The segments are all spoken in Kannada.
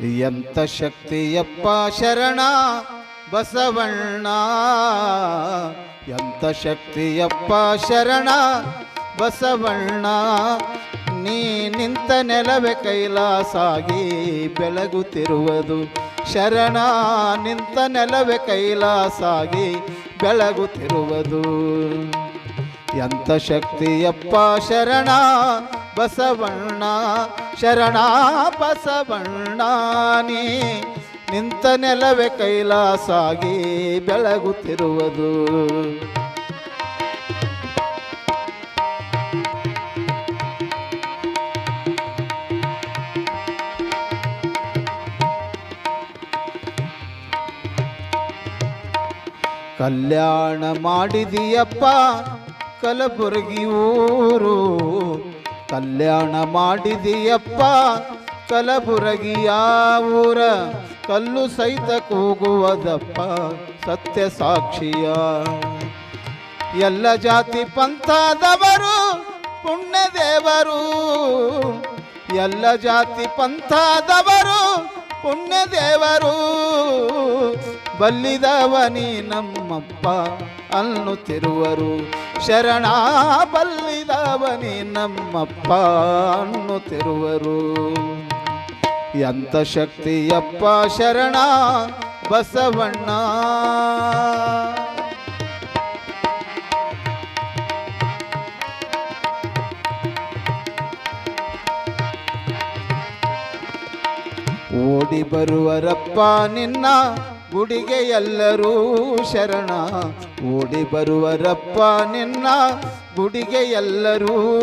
ಎಂತ ಶಕ್ತಿಯಪ್ಪ ಶರಣ ಬಸವಣ್ಣ? ಎಂಥ ಶಕ್ತಿಯಪ್ಪ ಶರಣ ಬಸವಣ್ಣ? ನೀ ನಿಂತ ನೆಲವೆ ಕೈಲಾಸಾಗಿ ಬೆಳಗುತ್ತಿರುವುದು ಶರಣ. ನಿಂತ ನೆಲವೆ ಕೈಲಾಸಾಗಿ ಬೆಳಗುತ್ತಿರುವುದು. ಎಂಥ ಶಕ್ತಿಯಪ್ಪ ಶರಣ ಬಸವಣ್ಣ ಶರಣ ಬಸವಣ್ಣಾನಿ ನಿಂತ ನೆಲವೇ ಕೈಲಾಸಾಗಿ ಬೆಳಗುತ್ತಿರುವುದು. ಕಲ್ಯಾಣ ಮಾಡಿದೀಯಪ್ಪ ಕಲಬುರಗಿ ಊರು ಕಲ್ಯಾಣ ಮಾಡಿದೀಯಪ್ಪ, ಕಲಬುರಗಿಯ ಊರ ಕಲ್ಲು ಸಹಿತ ಕೂಗುವುದಪ್ಪ, ಸತ್ಯ ಸಾಕ್ಷಿಯ. ಎಲ್ಲ ಜಾತಿ ಪಂಥದವರು ಪುಣ್ಯ ದೇವರು ಎಲ್ಲ ಜಾತಿ ಪಂಥದವರು ಪುಣ್ಯ ದೇವರು ಬಲ್ಲಿದವನಿ ನಮ್ಮಪ್ಪ ಅನ್ನುತ್ತಿರುವರು. ಶರಣ ಬಲ್ಲಿದವನಿ ನಮ್ಮಪ್ಪ ಅನ್ನುತ್ತಿರುವರು. ಎಂತ ಶಕ್ತಿಯಪ್ಪ ಶರಣ ಬಸವಣ್ಣ. ಓಡಿ ಬರುವರಪ್ಪ ನಿನ್ನ ಗುಡಿಗೆ ಎಲ್ಲರೂ ಶರಣ. ಓಡಿ ಬರುವರಪ್ಪ ನಿನ್ನ ಗುಡಿಗೆ ಎಲ್ಲರೂ.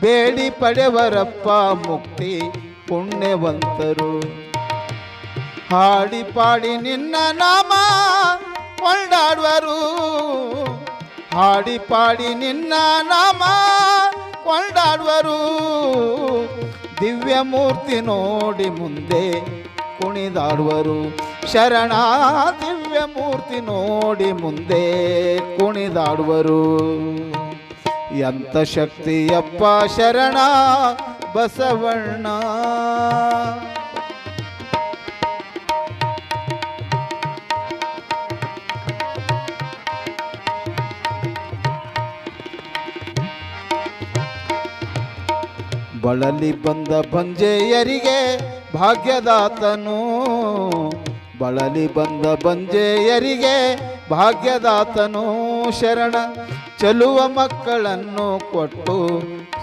ಬೇಡಿ ಪಡೆವರಪ್ಪ ಮುಕ್ತಿ ಪುಣ್ಯವಂತರು. ಹಾಡಿ ಪಾಡಿ ನಿನ್ನ ನಾಮ ಕೊಂಡಾಡುವರು. ಹಾಡಿ ಪಾಡಿ ನಿನ್ನ ನಾಮ ಕೊಂಡಾಡುವರು. ದಿವ್ಯ ಮೂರ್ತಿ ನೋಡಿ ಮುಂದೆ ಕುಣಿದಾಡುವರು. ಶರಣ ದಿವ್ಯ ಮೂರ್ತಿ ನೋಡಿ ಮುಂದೆ ಕುಣಿದಾಡುವರು. ಎಂಥ ಶಕ್ತಿಯಪ್ಪ ಶರಣ ಬಸವಣ್ಣ. ಬಳಲಿ ಬಂದ ಬಂಜೆಯರಿಗೆ ಭಾಗ್ಯದಾತನು. ಬಳಲಿ ಬಂದ ಬಂಜೆಯರಿಗೆ ಭಾಗ್ಯದಾತನು ಶರಣ. ಚಲುವ ಮಕ್ಕಳನ್ನು ಕೊಟ್ಟು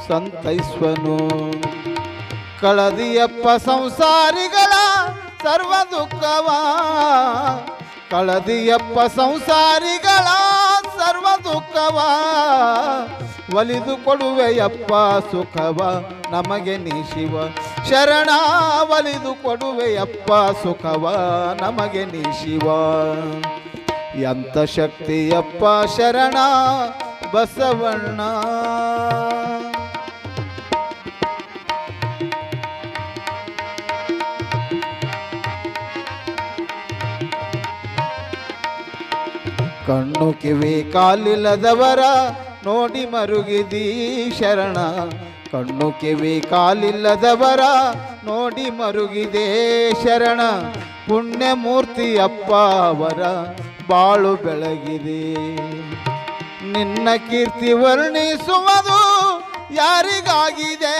ಸಂತೈಸುವನು. ಕಳದಿಯಪ್ಪ ಸಂಸಾರಿಗಳ ಸರ್ವ ದುಃಖವ. ಕಳದಿಯಪ್ಪ ಸಂಸಾರಿಗಳ ಸರ್ವ ದುಃಖವ. ಒಲಿದು ಕೊಡುವೆಯಪ್ಪ ಸುಖವ, ನಮಗೆ ನೀ ಶಿವ. ಶರಣ ಒಲಿದು ಕೊಡುವೆಯಪ್ಪ ಸುಖವ, ನಮಗೆ ನೀ ಶಿವ. ಎಂಥ ಶಕ್ತಿಯಪ್ಪ ಶರಣ, ಬಸವಣ್ಣ. ಕಣ್ಣು ಕಿವಿ ಕಾಲಿಲ್ಲದವರ ನೋಡಿ ಮರುಗಿದಿ ಶರಣ. ಕಣ್ಣು ಕಿವಿ ಕಾಲಿಲ್ಲದವರ ನೋಡಿ ಮರುಗಿದೆ ಶರಣ. ಪುಣ್ಯ ಮೂರ್ತಿಯಪ್ಪ ಅವರ ಬಾಳು ಬೆಳಗಿದೆ. ನಿನ್ನ ಕೀರ್ತಿ ವರ್ಣಿಸುವುದು ಯಾರಿಗಾಗಿದೆ?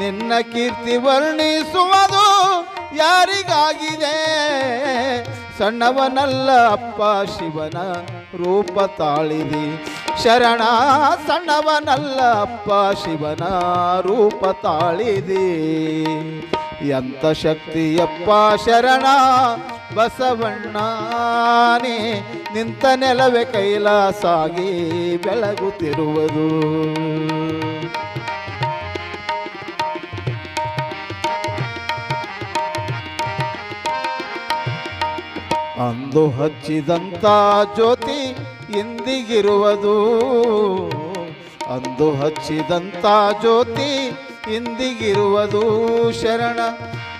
ನಿನ್ನ ಕೀರ್ತಿ ವರ್ಣಿಸುವುದು ಯಾರಿಗಾಗಿದೆ? ಸಣ್ಣವನಲ್ಲ ಅಪ್ಪ ಶಿವನ ರೂಪ ತಾಳಿದಿ. ಶರಣ ಸಣ್ಣವನಲ್ಲಪ್ಪ, ಶಿವನ ರೂಪ ತಾಳಿದಿ. ಎಂತ ಶಕ್ತಿಯಪ್ಪ ಶರಣ, ಬಸವಣ್ಣನೇ, ನಿಂತ ನೆಲವೇ ಕೈಲಾಸಾಗಿ ಬೆಳಗುತ್ತಿರುವುದು. ಅಂದು ಹಚ್ಚಿದಂತ ಜ್ಯೋತಿ ಇಂದಿಗಿರುವುದು. ಅಂದು ಹಚ್ಚಿದಂತ ಜ್ಯೋತಿ ಇಂದಿಗಿರುವುದು. ಶರಣ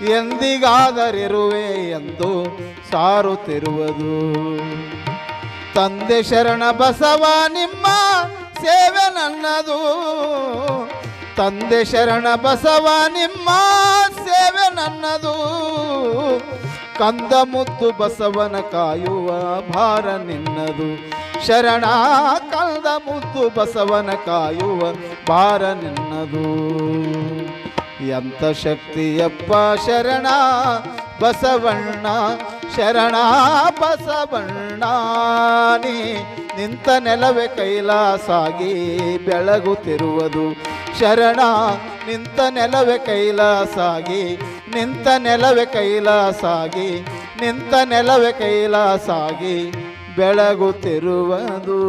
ಎಂದಿಗಾದರಿರುವೆ ಎಂದು ಸಾರುತ್ತಿರುವುದು. ತಂದೆ ಶರಣ ಬಸವ ನಿಮ್ಮ ಸೇವೆ ನನ್ನದು. ತಂದೆ ಶರಣ ಬಸವ, ನಿಮ್ಮ ಸೇವೆ ನನ್ನದು. ಕಂದ ಮುದ್ದು ಬಸವನ ಕಾಯುವ ಭಾರ ನಿನ್ನದು. ಶರಣ ಕಂದ ಮುದ್ದು ಬಸವನ ಕಾಯುವ ಭಾರ ನಿನ್ನದು. ಎಂತ ಶಕ್ತಿಯಪ್ಪ ಶರಣ ಬಸವಣ್ಣ ಶರಣ ಬಸವಣ್ಣ. ನೀ ನಿಂತ ನೆಲವೇ ಕೈಲಾಸಾಗಿ ಬೆಳಗುತ್ತಿರುವುದು. ಶರಣ ನಿಂತ ನೆಲವೆ ಕೈಲಾಸಾಗಿ ನಿಂತ ನೆಲವೆ ಕೈಲಾಸಾಗಿ ನಿಂತ ನೆಲವೆ ಕೈಲಾಸಾಗಿ ಬೆಳಗುತ್ತಿರುವುದು.